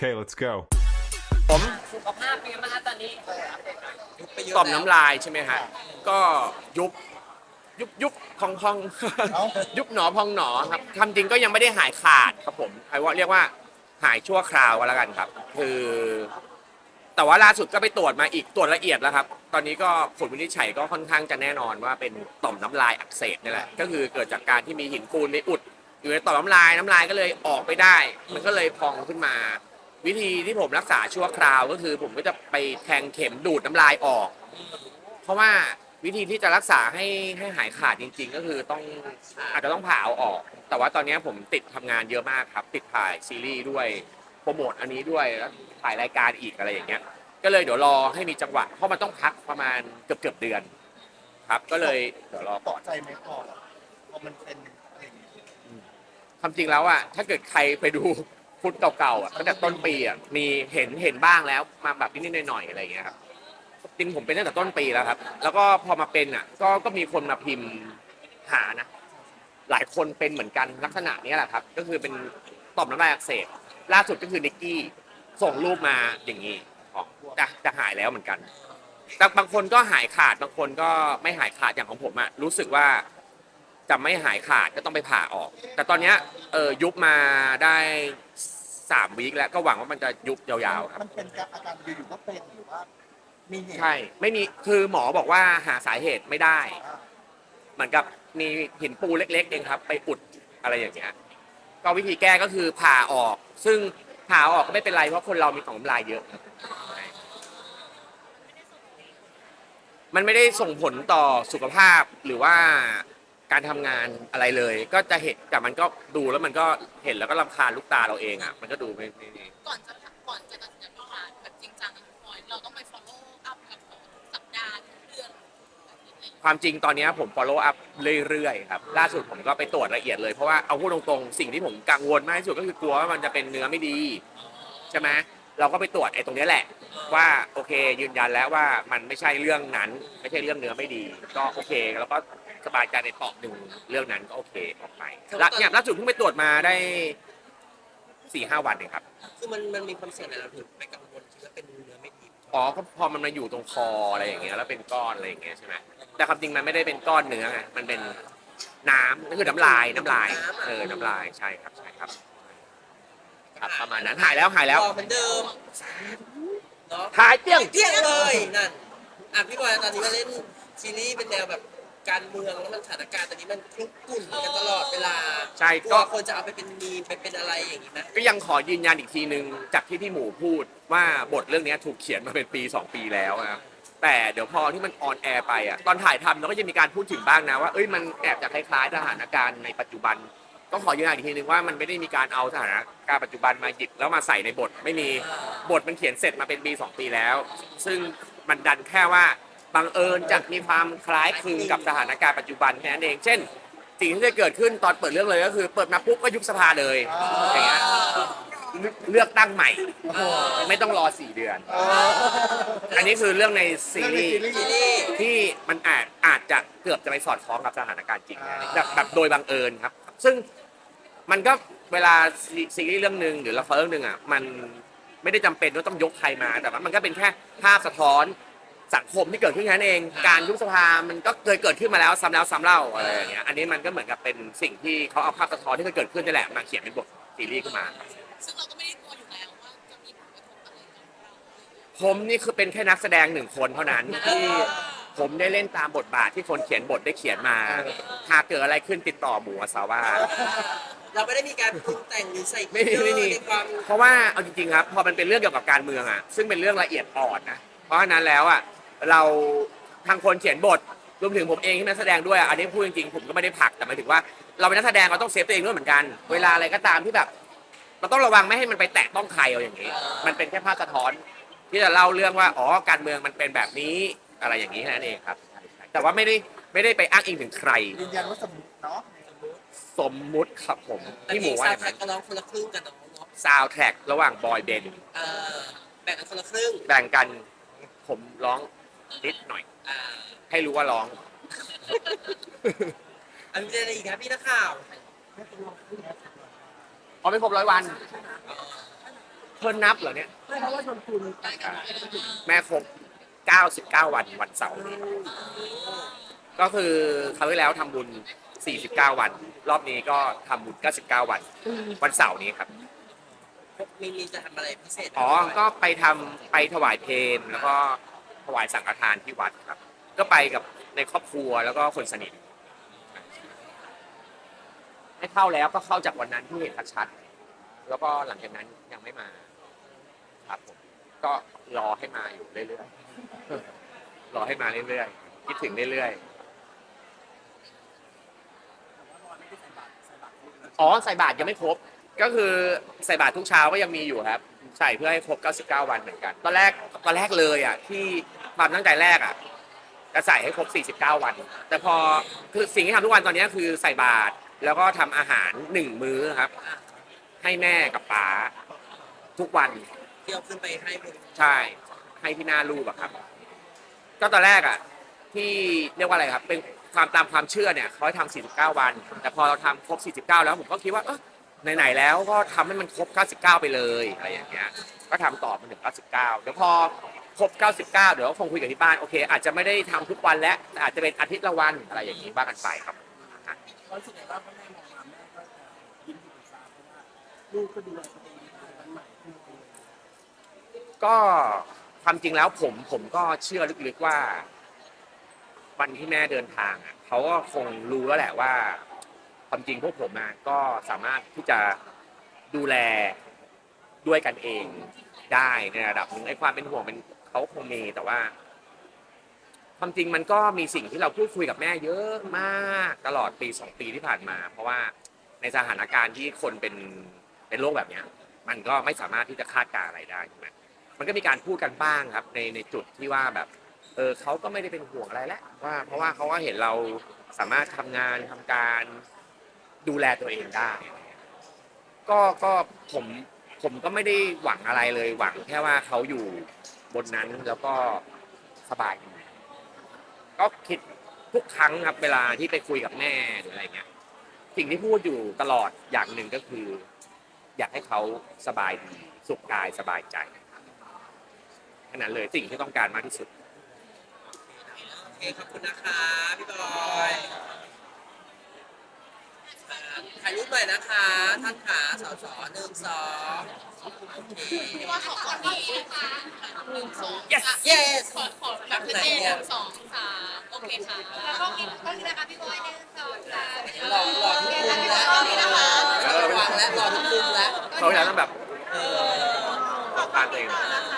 Okay, let's go. ผมสุขภาพเป็นไงบ้างคะตอนนี้ต่อมน้ำลายใช่ไหมฮะก็ยุบยุบยุบพองพองยุบหนอพองหนอครับคำจริงก็ยังไม่ได้หายขาดครับผมไอ้ว่าเรียกว่าหายชั่วคราวก็แล้วกันครับ คือ แต่ว่าล่าสุดก็ไปตรวจมาอีกตรวจละเอียดแล้วครับ ตอนนี้ก็ผลวินิจฉัยก็ค่อนข้างจะแน่นอนว่าเป็นต่อมน้ำลายอักเสบนี่แหละก็คือเกิดจากการที่มีหินปูนในอุดอยู่ในต่อมน้ำลายน้ำลายก็เลยออกไม่ได้ มันก็เลยพองขึ้นมา วิธีที่ผมรักษาชั่วคราวก็คือ ผมก็จะไปแทงเข็มดูดน้ำลายออก เพราะว่าวิธีที่จะรักษาให้ให้หายขาดจริง ๆ ก็คือต้องอาจจะต้องผ่าเอาออก แต่ว่าตอนนี้ผมติดทำงานเยอะมากครับ ติดถ่ายซีรีส์ด้วยโปรโมทอันนี้ด้วยแล้วถ่ายรายการอีกอะไรอย่างเงี้ย ก็เลยเดี๋ยวรอให้มีจังหวะเพราะมันต้องพักประมาณเกือบเกือบๆเดือน ครับ ก็เลยเดี๋ยวรอ ต่อใจไหมก่อนพอมันเป็นอะไรอย่างเงี้ย ความจริงแล้วอะถ้าเกิดใครไปดู ฟุตเก่าๆอะตั้งแต่ต้นปีอะมีเห็นเห็นบ้างแล้วมาแบบนิดๆหน่อยๆอะไรอย่างเงี้ยครับจริงผมเป็นตั้งแต่ต้นปีแล้วครับ แล้วก็พอมาเป็นอะ ก็ก็มีคนมาพิมพ์หานะ หลายคนเป็นเหมือนกันลักษณะเนี้ยแหละครับ ก็คือเป็นต่อมน้ำลายอักเสบล่าสุดก็คือนิกกี้ส่งรูปมาอย่างนี้อ๋อจะจะหายแล้วเหมือนกันแต่บางคนก็หายขาดบางคนก็ไม่หายขาดอย่างของผมอะรู้สึกว่าจะไม่หายขาดก็ต้องไปผ่าออก แต่ตอนเนี้ยเออยุบมาได้ สามวีคแล้วก็หวังว่ามันจะยุบยาวๆครับ มันเป็นอาการอยู่ๆก็เป็นหรือว่า มีเหตุใช่ไม่มีคือหมอบอกว่าหาสาเหตุไม่ได้ เหมือนกับมีหินปูเล็ก ๆ เองครับ ไปอุดอะไรอย่างเงี้ยก็วิธีแก้ก็คือผ่าออก ซึ่งผ่าออกก็ไม่เป็นไรเพราะคนเรามีต่อมน้ำลายเยอะครับมันไม่ได้ส่งผลต่อสุขภาพหรือว่า การทำงานอะไรเลย ก็จะเห็นแต่มันก็ดูแล้วมันก็เห็นแล้วก็รำคาญลูกตาเราเองอะ มันก็ดูไม่ไม่ไม่ ก่อนจะก่อนจะตัดสินใจทำงานแบบจริงจังกับพลอยเราต้องไป follow up กับเขาทุกสัปดาห์ทุกเดือนอาทิตย์อะไรอย่างเงี้ยความจริงตอนนี้ผม follow up เรื่อยๆครับล่าสุดผมก็ไปตรวจละเอียดเลย เพราะว่าเอาพูดตรงๆ สิ่งที่ผมกังวลมากที่สุดก็คือกลัวว่ามันจะเป็นเนื้อไม่ดี ใช่ไหม เราก็ไปตรวจไอ้ตรงเนี้ยแหละ ว่าโอเคยืนยันแล้วว่ามันไม่ใช่เรื่องนั้น ไม่ใช่เรื่องเนื้อไม่ดี ก็โอเคแล้วก็สบายใจในเปาะหนึ่งเรื่องนั้นก็โอเคออกไปแล้วเนี่ยล่าสุดเพิ่งไปตรวจมาได้สี่ห้าวันเองครับ คือมันมันมีความเสี่ยงอะไรเราถึงไม่กังวลคิดว่าเป็นเนื้อไม่ดีอ๋อก็พอมันมาอยู่ตรงคออะไรอย่างเงี้ยแล้วเป็นก้อนอะไรอย่างเงี้ยใช่ไหมแต่ความจริงมันไม่ได้เป็นก้อนเนื้อไงมันเป็นน้ำก็คือน้ำลายน้ำลายเออน้ำลายใช่ครับใช่ครับ ครับประมาณนั้นหายแล้วหายแล้วรอเหมือนเดิมเนาะหายเปี้ยงเที่ยงเลยนั่นอะพี่บอยตอนนี้มาเล่นซีรีส์เป็นแนวแบบการเมืองแล้วมันสถานการณ์ตอนนี้มันคลุกกลุ่นกันตลอดเวลาใช่กลัก็วคนจะเอาไปเป็นมีมไปเป็นอะไรอย่างนี้นะก็ยังขอยืนยันอีกทีนึง จากที่พี่หมูพูดว่าบทเรื่องนี้ถูกเขียนมาเป็นปี 2 ปีแล้วนะครับแต่เดี๋ยวพอที่มันออนแอร์ไปอะตอนถ่ายทำเราก็จะมีการพูดถึงบ้างนะว่าเอ้ยมันแอบจะคล้ายๆสถานการณ์ในปัจจุบัน ก็ขอยืนยันอีกทีนึงว่ามันไม่ได้มีการเอาสถานการณ์ปัจจุบันมาหยิบแล้วมาใส่ในบทไม่มีบทมันเขียนเสร็จมาเป็นปี2ปีแล้ว ซึ่งมันดันแค่ว่าบังเอิญจะมีความคล้ายคลึงกับสถานการณ์ปัจจุบันแค่นั้นเองเช่น สิ่งที่จะเกิดขึ้นตอนเปิดเรื่องเลยก็คือ เปิดมาปุ๊บก็ยุบสภาเลยอย่างเงี้ยเลือกตั้งใหม่ ไม่ต้องรอสี่เดือน อันนี้คือเรื่องในซีรีส์เรื่องในซีรีส์ที่มันอาจอาจจะเกือบจะไปสอดคล้องกับสถานการณ์จริงนะแบบแบบโดยบังเอิญครับ ซึ่งมันก็เวลาซีซีรีส์เรื่องหนึ่งหรือละครเรื่องหนึ่งอะมันไม่ได้จำเป็นว่าต้องยกใครมาแต่ว่ามันก็เป็นแค่ภาพสะท้อนสังคมที่เกิดขึ้นแค่นั้นเอง การยุบสภามันก็เคยเกิดขึ้นมาแล้วซ้ำแล้วซ้ำเล่าอะไรอย่างเงี้ยอันนี้มันก็เหมือนกับเป็นสิ่งที่เขาเอาภาพสะท้อนที่เคยเกิดขึ้นนี่แหละมาเขียนเป็นบทซีรีส์ขึ้นมา ซึ่งเราก็ไม่ได้กลัวอยู่แล้วว่าจะมีผลกระทบอะไรกับเรา ผมนี่คือเป็นแค่นักแสดงหนึ่งคนเท่านั้นที่ ผมได้เล่นตามบทบาทที่คนเขียนบทได้เขียนมา หากเกิดอะไรขึ้นติดต่อหมูอาซาว่าเราไม่ได้มีการปรุงแต่งหรือใส่ไม่มีไม่มี ในความเพราะว่าเอาจริงๆครับพอมันเป็นเรื่องเกี่ยวกับการเมืองอะซึ่งเป็นเรื่องละเอียดอ่อนนะเพราะฉะนั้นแล้วอะเราทางคนเขียนบทรวมถึงผมเองที่เป็นนักแสดงด้วยอะอันนี้พูดจริงๆผมก็ไม่ได้ผลักแต่หมายถึงว่าเราเป็นนักแสดงเราต้องเซฟตัวเองด้วยเหมือนกัน เวลาอะไรก็ตามที่แบบเราต้องระวังไม่ให้มันไปแตะต้องใครเอาอย่างนี้ มันเป็นแค่ภาพสะท้อน ที่จะเล่าเรื่องว่าอ๋อการเมืองมันเป็นแบบนี้ อะไรอย่างนี้แค่นั้นเองครับใช่ใช่แต่ว่าไม่ได้ไม่ได้ไปอ้างอิงถึงใคร ยืนยันว่าสมมติเนาะสมมุติครับผมอันพี่หมูนี้ว่าซาอวย่างแท็นั้กนก็ร้องคนละครึ่งกันเนาะเนาะซาวแทร็กระหว่างบอยเบนเออแบ่งกันคนละครึ่งแบ่งกันผมร้องนิดหน่อย อ่าให้รู้ว่าร้อง อันนี้อะไรอีกครับพี่นักข่าวพอไม่ครบร้อยวัน เพิ่นนับเหรอเนี่ยไม่เพราะว่าชนทุนแม่ครบ 99วันวันเสาร์นี้ก็คือคราวที่แล้วทำบุญ 49 วัน รอบนี้ก็ทำบุญ 99 วัน วันเสาร์นี้ครับ มีมีจะทำอะไรพิเศษอ๋อ ก็ไปทำไปถวายเพลงแล้วก็ถวายสังฆทานที่วัดครับ ก็ไปกับในครอบครัวแล้วก็คนสนิทไม่เข้าแล้วก็เข้าจากวันนั้นที่เห็นชัดๆแล้วก็หลังจากนั้นยังไม่มา ครับผมก็รอให้มาอยู่เรื่อยๆ รอให้มาเรื่อยๆคิดถึงเรื่อยๆอ๋อใส่บาตรยังไม่ครบ ก็คือใส่บาตรทุกเช้าก็ยังมีอยู่ครับ ใส่เพื่อให้ครบ 99 วันเหมือนกัน ตอนแรกตอนแรกเลยอะ ที่ความตั้งใจแรกอะจะใส่ให้ครบ 49 วัน แต่พอคือสิ่งที่ทำทุกวันตอนนี้คือใส่บาตรแล้วก็ทำอาหารหนึ่งมื้อครับ ให้แม่กับป๋าทุกวัน เที่ยวขึ้นไปให้บุญใช่ ให้ที่หน้ารูปอะครับ ก็ตอนแรกอะที่เรียกว่าอะไรครับ เป็นความตามความเชื่อเนี่ยเขาให้ทำ49 วัน แต่พอเราทำครบ 49 แล้วผมก็คิดว่าเออไหนๆแล้วก็ทำให้มันครบ 99 ไปเลยอะไรอย่างเงี้ย ก็ทำต่อมาถึง 99 เดี๋ยวพอครบ 99 เดี๋ยวก็คงคุยกับที่บ้านโอเค อาจจะไม่ได้ทำทุกวันแล้วแต่อาจจะเป็นอาทิตย์ละวันอะไรอย่างนี้บ้างกันไปครับ รู้สึกไงว่าพ่อแม่มองมาแม่ก็จะยิ้มอยู่ตาเพราะว่าลูกก็ดูแลตัวเองได้วันใหม่ขึ้นก็ ความจริงแล้วผมผมก็เชื่อลึกๆว่า วันที่แม่เดินทางอะเขาก็คงรู้แล้วแหละว่า ความจริงพวกผมอะก็สามารถที่จะดูแลด้วยกันเองได้ในระดับหนึ่งไอ้ความเป็นห่วงเป็นเขาคงมีแต่ว่า ความจริงมันก็มีสิ่งที่เราพูดคุยกับแม่เยอะมากตลอดปีสองปีที่ผ่านมา เพราะว่าในสถานการณ์ที่คนเป็นเป็นโรคแบบเนี้ย มันก็ไม่สามารถที่จะคาดการณ์อะไรได้ใช่ไหม มันก็มีการพูดกันบ้างครับ ในในจุดที่ว่าแบบ เออเขาก็ไม่ได้เป็นห่วงอะไรแล้วว่า เพราะว่าเขาก็เห็นเราสามารถทำงานทำการดูแลตัวเองได้ ก็ก็ผมผมก็ไม่ได้หวังอะไรเลยหวังแค่ว่าเขาอยู่บนนั้นแล้วก็สบายดีก็คิดทุกครั้งครับเวลาที่ไปคุยกับแม่หรืออะไรเงี้ย สิ่งที่พูดอยู่ตลอดอย่างหนึ่งก็คือ อยากให้เขาสบายดีสุขกายสบายใจ แค่นั้นเลยสิ่งที่ต้องการมากที่สุด โอเคขอบคุณนะคะ พี่บอยถ่ายรูปหน่อยนะคะ ท่านขาสอสอหนึ่งสองโอเคพี่ว่าขอคนนี้นะคะหนึ่งสอง Yes อะ yes ขอขอแบบชัดเจนหนึ่งสองสามโอเคค่ะแล้วก็กินก็กินนะคะพี่บอยหนึ่งสองสามหล่อหล่อทุกมุมแล้วระวังแล้วหล่อทุกมุมแล้วเขาอยากต้องแบบเออต้องการตัวเองนะคะ